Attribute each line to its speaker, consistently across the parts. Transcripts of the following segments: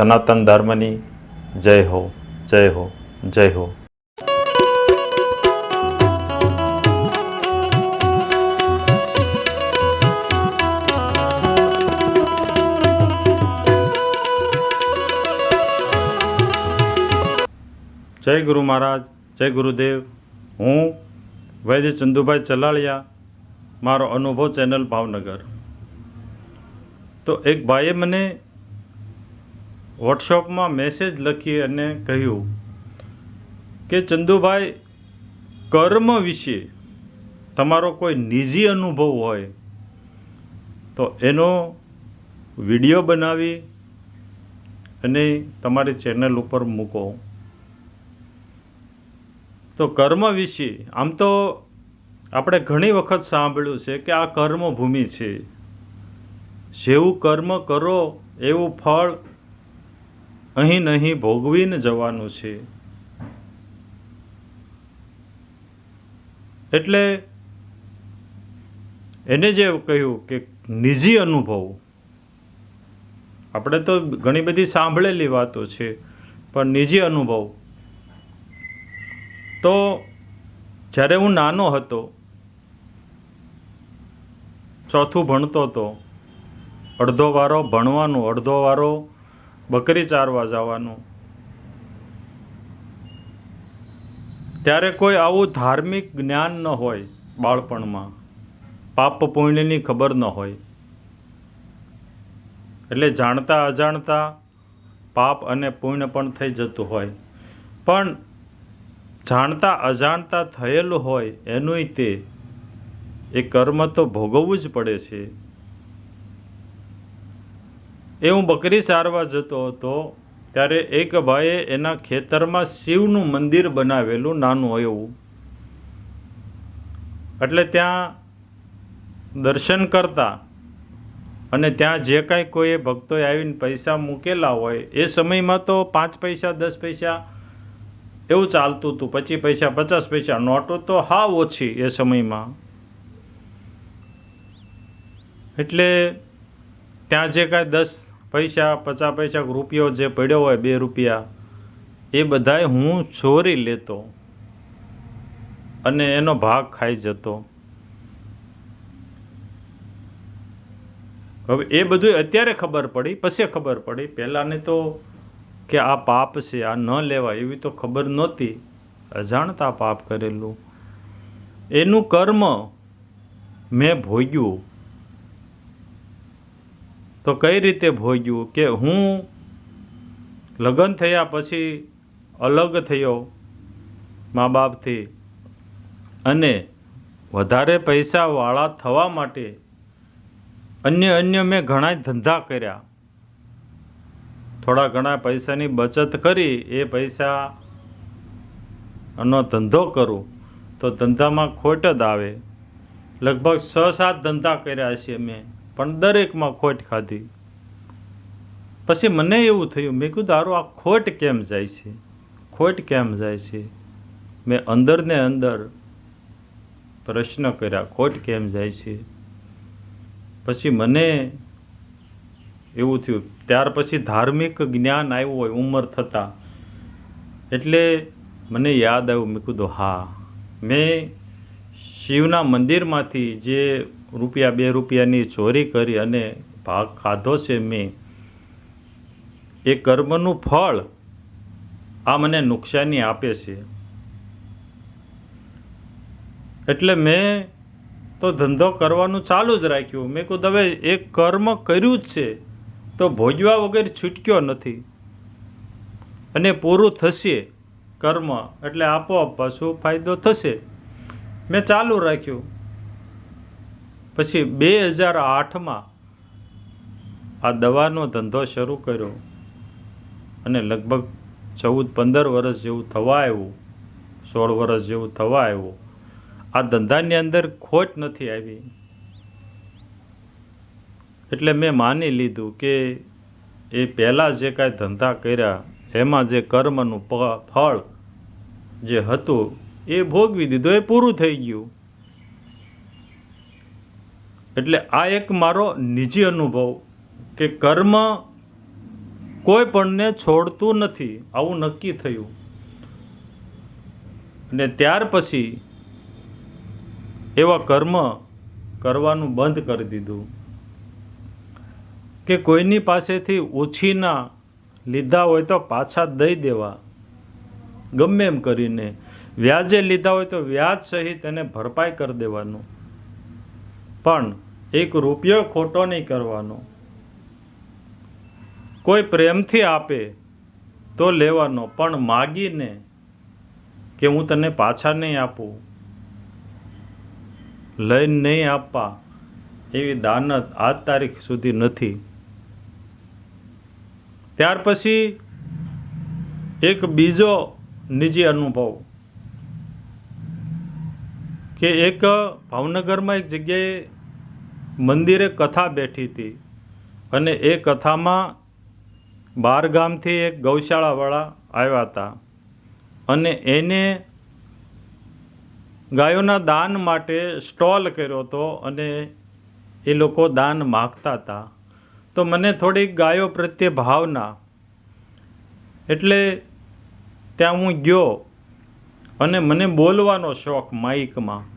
Speaker 1: સનાતન ધર્મની જય હો જય હો જય હો. જય ગુરુ મહારાજ, જય ગુરુદેવ. હું વૈદ્ય ચંદુભાઈ ચલાળિયા, મારો અનુભવ ચેનલ ભાવનગર. તો એક ભાઈએ મને વોટ્સઅપમાં મેસેજ લખી અને કહ્યું કે, ચંદુભાઈ, કર્મ વિશે તમારો કોઈ નિજી અનુભવ હોય તો એનો વીડિયો બનાવી અને તમારી ચેનલ ઉપર મૂકો. તો કર્મ વિશે, આમ તો આપણે ઘણી વખત સાંભળ્યું છે કે આ કર્મભૂમિ છે. જેવું કર્મ કરો એવું ફળ અહીં નહીં ભોગવીને જવાનું છે. એટલે એને જે કહ્યું કે નિજી અનુભવ. આપણે તો ઘણી બધી સાંભળેલી વાતો છે, પણ નિજી અનુભવ. તો જ્યારે હું નાનો હતો, ચોથું ભણતો હતો અડધો વારો ભણવાનું, અડધો વારો બકરી ચારવા જવાનું. ત્યારે કોઈ આવું ધાર્મિક જ્ઞાન ન હોય બાળપણમાં. પાપ પુણ્યની ખબર ન હોય. એટલે જાણતા અજાણતા પાપ અને પુણ્ય પણ થઈ જતું હોય. પણ જાણતા અજાણતા થયેલું હોય એનુંય તે, એ કર્મ તો ભોગવવું જ પડે છે. એ હું બકરી સારવા જતો હતો, ત્યારે એક ભાઈએ એના ખેતરમાં શિવનું મંદિર બનાવેલું નાનું એવું. એટલે ત્યાં દર્શન કરતા અને ત્યાં જે કાંઈ કોઈ ભક્તોએ આવીને પૈસા મૂકેલા હોય, એ સમયમાં તો પાંચ પૈસા, દસ પૈસા એવું ચાલતું હતું. પચીસ પૈસા, પચાસ પૈસા, નોટો તો હાવ ઓછી એ સમયમાં. એટલે ત્યાં જે કાંઈ દસ પૈસા, પચાસ પૈસા રૂપિયો જે પડ્યો હોય, બે રૂપિયા, એ બધાય હું ચોરી લેતો અને એનો ભાગ ખાઈ જતો. હવે એ બધું અત્યારે ખબર પડી, પછી ખબર પડી. પહેલાંને તો કે આ પાપ છે, આ ન લેવા એવી તો ખબર નહોતી. અજાણતા પાપ કરેલું. એનું કર્મ મેં ભોગ્યું. તો કઈ રીતે ભોગ્યું કે હું લગ્ન થયા પછી અલગ થયો મા બાપથી અને વધારે પૈસાવાળા થવા માટે અન્ય અન્ય મેં ઘણા ધંધા કર્યા. થોડા ઘણા પૈસાની બચત કરી, એ પૈસા નો ધંધો કરું. તો ધંધામાં ખોટ જ આવે. લગભગ છ સાત ધંધા કર્યા છે મેં. પણ દરેકમાં ખોટ ખાધી. પછી મને એવું થયું, મેં કીધું, તારું આ ખોટ કેમ જાય છે? ખોટ કેમ જાય છે? મેં અંદરને અંદર પ્રશ્ન કર્યા, ખોટ કેમ જાય છે? પછી મને એવું થયું, ત્યાર પછી ધાર્મિક જ્ઞાન આવ્યું હોય, ઉંમર થતાં. એટલે મને યાદ આવ્યું, મેં કીધું, હા. મેં શિવના મંદિરમાંથી જે રૂપિયા બે રૂપિયાની ચોરી કરી અને ભાગ ખાધો છે મેં. એ કર્મનું ફળ આ મને નુકસાની આપે છે. એટલે મેં તો ધંધો કરવાનું ચાલુ જ રાખ્યું. મેં કીધું, હવે એક કર્મ કર્યું જ છે, તો ભોજવા વગર છૂટક્યો નથી. અને પૂરું થશે કર્મ, એટલે આપોઆપ પાછું ફાયદો થશે. મેં ચાલુ રાખ્યું. પછી બે હજાર આઠમાં આ દવાનો ધંધો શરૂ કર્યો અને લગભગ ચૌદ પંદર વર્ષ જેવું થવા આવ્યું, સોળ વર્ષ જેવું થવા આવ્યું. આ ધંધાની અંદર ખોટ નથી આવી. એટલે મેં માની લીધું કે એ પહેલાં જે કાંઈ ધંધા કર્યા, એમાં જે કર્મનું ફળ જે હતું, એ ભોગવી દીધું, એ પૂરું થઈ ગયું. એટલે આ એક મારો નિજી અનુભવ કે કર્મ કોઈ પણને છોડતું નથી, આવું નક્કી થયું. અને ત્યાર પછી એવા કર્મ કરવાનું બંધ કરી દીધું. કે કોઈની પાસેથી ઓછીના લીધા હોય તો પાછા દઈ દેવા. ગમે એમ કરીને વ્યાજે લીધા હોય તો વ્યાજ સહિત એને ભરપાઈ કરી દેવાનું. પણ એક રૂપિયો ખોટો નહીં કરવાનો. કોઈ પ્રેમથી આપે તો લેવાનો, પણ માગીને કે હું તને પાછા નહીં આપું. લઈને નહીં આપવા એવી દાનત આજ તારીખ સુધી નથી. ત્યાર પછી એક બીજો નિજી અનુભવ. કે એક ભાવનગરમાં એક જગ્યાએ મંદિરે કથા બેઠી હતી અને એ કથામાં બાર ગામથી એક ગૌશાળાવાળા આવ્યા હતા અને એને ગાયોના દાન માટે સ્ટોલ કર્યો હતો અને એ લોકો દાન માગતા હતા. તો મને થોડીક ગાયો પ્રત્યે ભાવના. એટલે ત્યાં હું ગયો અને મને બોલવાનો શોખ માઇકમાં.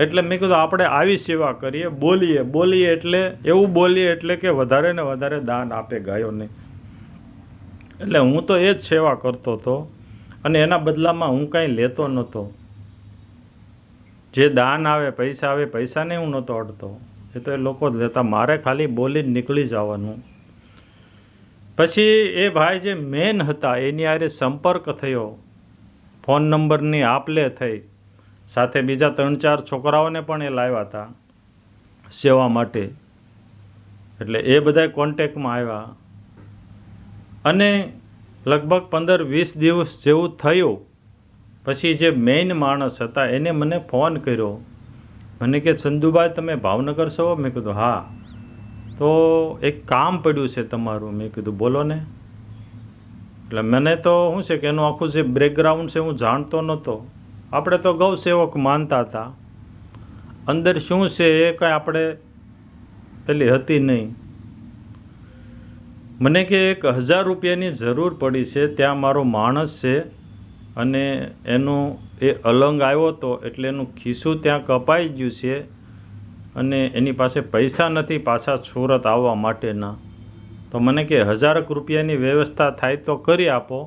Speaker 1: એટલે મેં કીધું આપણે આવી સેવા કરીએ, બોલીએ. બોલીએ એટલે, એવું બોલીએ એટલે કે વધારે ને વધારે દાન આપે ગાયોને. એટલે હું તો એ જ સેવા કરતો હતો અને એના બદલામાં હું કાંઈ લેતો નહોતો. જે દાન આવે, પૈસા આવે, પૈસાને હું નહોતો અડતો. એ તો એ લોકો જ લેતા. મારે ખાલી બોલીને નીકળી જવાનું. પછી એ ભાઈ જે મેન હતા, એની આરે સંપર્ક થયો. ફોન નંબરની આપલે થઈ. સાથે બીજા ત્રણ ચાર છોકરાઓને પણ એ લાવ્યા હતા સેવા માટે. એટલે એ બધા કોન્ટેકમાં આવ્યા. અને લગભગ પંદર વીસ દિવસ જેવું થયું. પછી જે મેઇન માણસ હતા, એને મને ફોન કર્યો. મને કે ચંદુભાઈ તમે ભાવનગર છો? મેં કીધું, હા. તો એક કામ પડ્યું છે તમારું. મેં કીધું, બોલો ને. એટલે મને તો શું છે કે એનું આખું જે બેકગ્રાઉન્ડ છે હું જાણતો નહોતો. આપણે તો ગૌ સેવક માનતા હતા. અંદર શું છે એ કાંઈ આપણે પેલી હતી નહીં. મને કે એક હજાર રૂપિયાની જરૂર પડી છે, ત્યાં મારો માણસ છે અને એનું એ અલંગ આવ્યો હતો એટલે એનું ખિસ્સું ત્યાં કપાઈ ગયું છે અને એની પાસે પૈસા નથી પાછા સુરત આવવા માટેના. તો મને કે હજારક રૂપિયાની વ્યવસ્થા થાય તો કરી આપો.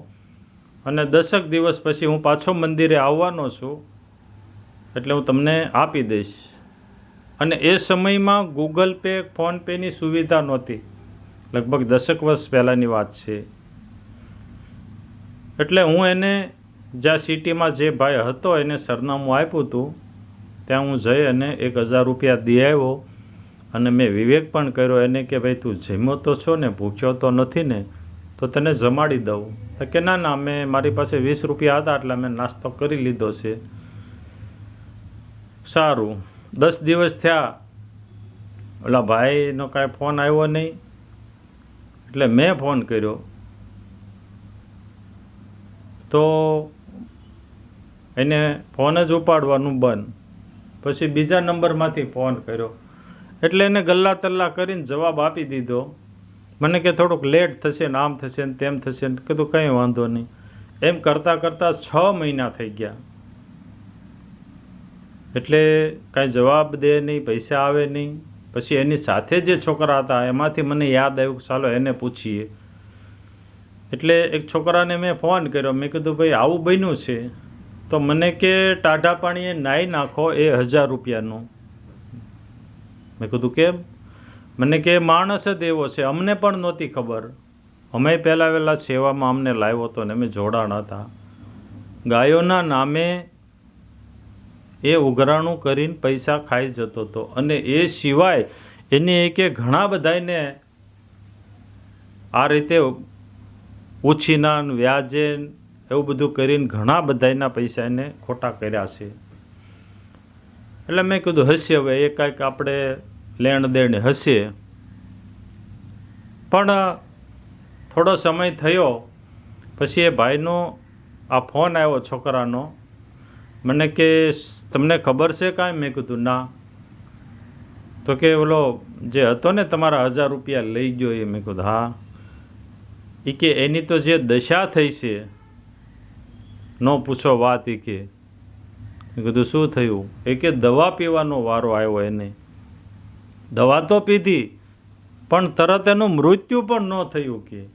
Speaker 1: અને દસક દિવસ પછી હું પાછો મંદિરે આવવાનો છું, એટલે હું તમને આપી દઈશ. અને એ સમયમાં ગૂગલ પે ફોનપેની સુવિધા નહોતી. લગભગ દસક વર્ષ પહેલાંની વાત છે. એટલે હું એને જ્યાં સિટીમાં જે ભાઈ હતો એને સરનામું આપ્યું હતું, ત્યાં હું જઈ અને એક હજાર રૂપિયા દઈ આવ્યો. અને મેં વિવેક પણ કર્યો એને કે, ભાઈ, તું જમ્યો તો છો ને? ભૂખ્યો તો નથી ને? તો તને જમાડી દઉં. તો કે ના ના, મેં મારી પાસે વીસ રૂપિયા હતા એટલે મેં નાસ્તો કરી લીધો છે. સારું. દસ દિવસ થયા. ઓલા ભાઈનો કાંઈ ફોન આવ્યો નહીં. એટલે મેં ફોન કર્યો. તો એને ફોન જ ઉપાડવાનું બંધ. પછી બીજા નંબરમાંથી ફોન કર્યો. એટલે એને ગલ્લા તલ્લા કરીને જવાબ આપી દીધો. મને કે થોડુંક લેટ થશે ને આમ થશે ને તેમ થશે ને કીધું કંઈ વાંધો નહીં. એમ કરતાં કરતાં છ મહિના થઈ ગયા. એટલે કાંઈ જવાબ દે નહીં, પૈસા આવે નહીં. પછી એની સાથે જે છોકરા હતા, એમાંથી મને યાદ આવ્યું કે ચાલો એને પૂછીએ. એટલે એક છોકરાને મેં ફોન કર્યો. મેં કીધું, ભાઈ, આવું બન્યું છે. તો મને કે ટાઢા પાણીએ નાહી નાખો એ હજાર રૂપિયાનું. મેં કીધું, કેમ? મને કે, માણસ જ એવો છે. અમને પણ નહોતી ખબર. અમે પહેલાં વહેલા સેવામાં અમને લાવ્યો હતો ને અમે જોડાણ હતા. ગાયોના નામે એ ઉઘરાણું કરીને પૈસા ખાઈ જતો હતો અને એ સિવાય એને એકે ઘણા બધાને આ રીતે ઉછીના વ્યાજેન વ્યાજે એવું બધું કરીને ઘણા બધાના પૈસા એને ખોટા કર્યા છે. એટલે મેં કીધું, હશે હવે, એ કાંઈક આપણે લેણ દેણ હશે. પણ થોડો સમય થયો, પછી એ ભાઈનો આ ફોન આવ્યો છોકરાનો. મને કે, તમને ખબર છે કાંઈ? મેં કીધું, ના. તો કે, ઓલો, જે હતો ને તમારા હજાર રૂપિયા લઈ ગયો એ, મેં કીધું, હા. એ કે, એની તો જે દશા થઈ છે. ન પૂછો વાત એ કે. મેં કીધું, શું થયું? એ કે, દવા પીવાનો વારો આવ્યો એને. દવા તો પીધી, પણ તરત એનું મૃત્યુ પણ ન થયું કે.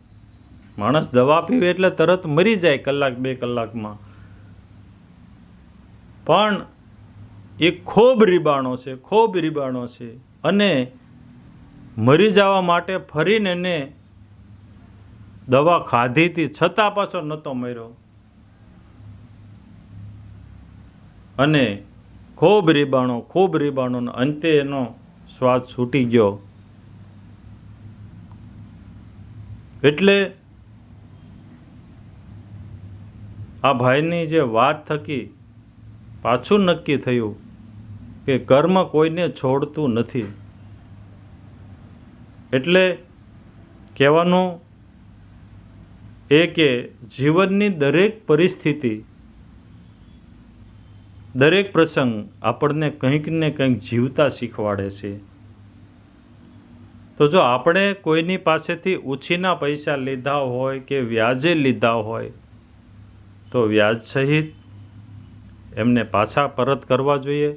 Speaker 1: માણસ દવા પીવે એટલે તરત મરી જાય કલાક બે કલાકમાં. પણ એ ખૂબ રીબાણો છે, ખૂબ રીબાણો છે. અને મરી જવા માટે ફરીને એને દવા ખાધી હતી, છતાં પાછો નહોતો મર્યો. અને ખૂબ રીબાણો ખૂબ રીબાણો અંતે એનો શ્વાસ છૂટી ગયો. એટલે આ ભાઈની જે વાત થકી પાછું નક્કી થયું કે કર્મ કોઈને છોડતું નથી. એટલે કહેવાનું એ કે જીવનની દરેક પરિસ્થિતિ દરેક પ્રસંગ આપણને કંઈક ને કંઈક જીવતા શીખવાડે છે. તો જો આપણે કોઈની પાસેથી ઓછીના પૈસા લીધા હોય કે વ્યાજે લીધા હોય, તો વ્યાજ સહિત એમને પાછા પરત કરવા જોઈએ.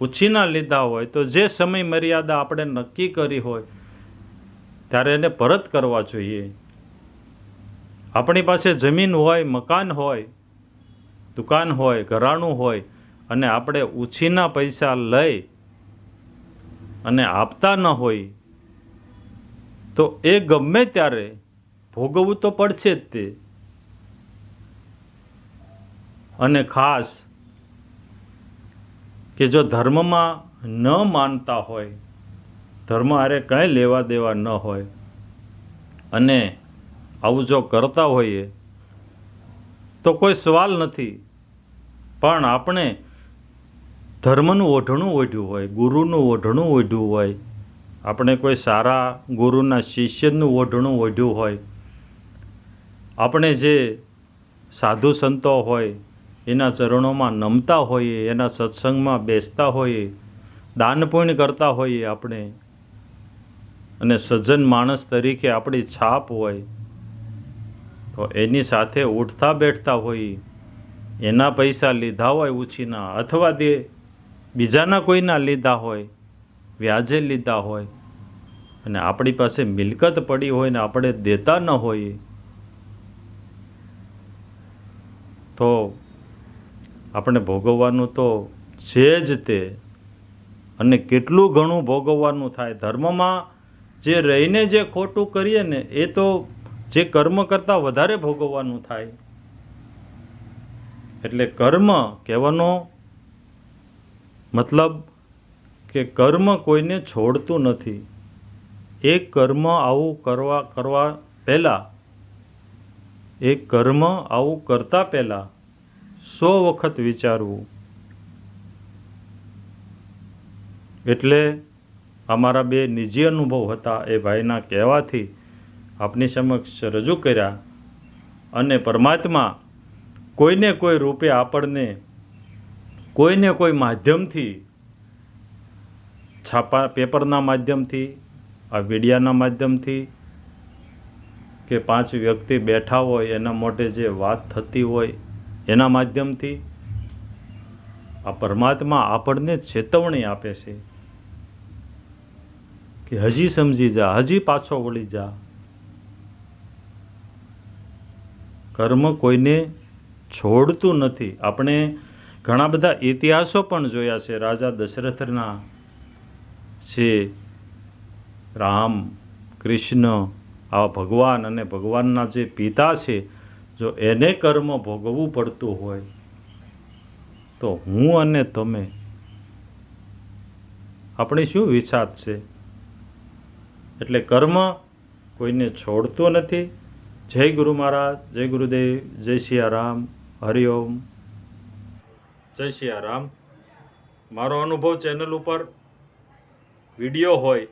Speaker 1: ઉછીના લીધા હોય તો જે સમય મર્યાદા આપણે નક્કી કરી હોય, ત્યારે એને પરત કરવા જોઈએ. આપણી પાસે જમીન હોય, મકાન હોય, દુકાન હોય, ઘરાણું હોય અને આપણે ઉછીના પૈસા લઈ અને આપતા ન હોય, તો એ ગમે ત્યારે ભોગવવું તો પડશે જ તે. અને ખાસ કે જો ધર્મમાં ન માનતા હોય, ધર્મ હારે કંઈ લેવા દેવા ન હોય, અને આવું જો કરતા હોઈએ, તો કોઈ સવાલ નથી. પણ આપણે ધર્મનું ઓઢણું ઓઢ્યું હોય, ગુરુનું ઓઢણું ઓઢ્યું હોય, આપણે કોઈ સારા ગુરુના શિષ્યનું ઓઢણું ઓઢ્યું હોય, આપણે જે સાધુ સંતો હોય, એના ચરણોમાં નમતા હોઈએ, એના સત્સંગમાં બેસતા હોઈએ, દાન કરતા હોઈએ આપણે, અને સજ્જન માણસ તરીકે આપણી છાપ હોય, તો એની સાથે ઉઠતા બેઠતા હોઈએ એના પૈસા લીધા હોય ઉછીના, અથવા તે બીજાના કોઈના લીધા હોય, વ્યાજે લીધા હોય, અને આપણી પાસે મિલકત પડી હોય ને આપણે દેતા ન હોઈએ, તો આપણે ભોગવવાનું તો છે જ તે. અને કેટલું ઘણું ભોગવવાનું થાય? ધર્મમાં જે રહીને જે ખોટું કરીએ ને, એ તો જે કર્મ કરતાં વધારે ભોગવવાનું થાય. એટલે કર્મ કહેવાનો મતલબ કે કર્મ કોઈને છોડતું નથી. એક કર્મ આવું કરવા કરવા પહેલાં, એક કર્મ આવું કરતા પહેલાં સો વખત વિચારવું. એટલે અમારા બે નિજી અનુભવ હતા એ ભાઈના કહેવાથી આપની સમક્ષ રજૂ કર્યા અને પરમાત્મા કોઈને કોઈ રૂપે આપણને કોઈને કોઈ માધ્યમથી છાપા, પેપરના માધ્યમથી, આ મીડિયાના માધ્યમથી કે પાંચ વ્યક્તિ બેઠા હોય, એના મોઢે જે વાત થતી હોય, એના માધ્યમથી આ પરમાત્મા આપણને ચેતવણી આપે છે કે હજી સમજી જા, હજી પાછો વળી જા. કર્મ કોઈને છોડતું નથી. આપણે ઘણા બધા ઇતિહાસો પણ જોયા છે. રાજા દશરથના છે રામ, કૃષ્ણ, આવા ભગવાન અને ભગવાનના જે પિતા છે, જો એને કર્મ ભોગવવું પડતું હોય, તો હું અને તમે આપણી શું વિછાત છે? એટલે કર્મ કોઈને છોડતો નથી. જય ગુરુ મહારાજ, જય ગુરુદેવ, જય સિયારામ હરિઓમ જય સિયારામ મારો અનુભવ ચેનલ ઉપર વીડિયો હોય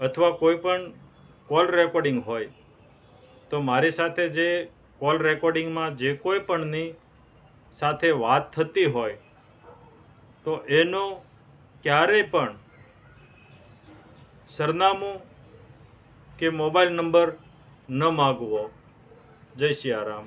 Speaker 1: અથવા કોઈ પણ કોલ રેકોર્ડિંગ હોય, તો મારી સાથે જે કોલ રેકોર્ડિંગમાં જે કોઈ પણની સાથે વાત થતી હોય, તો એનો ક્યારેય પણ સરનામું કે મોબાઈલ નંબર ન માગવો. જય સિયારામ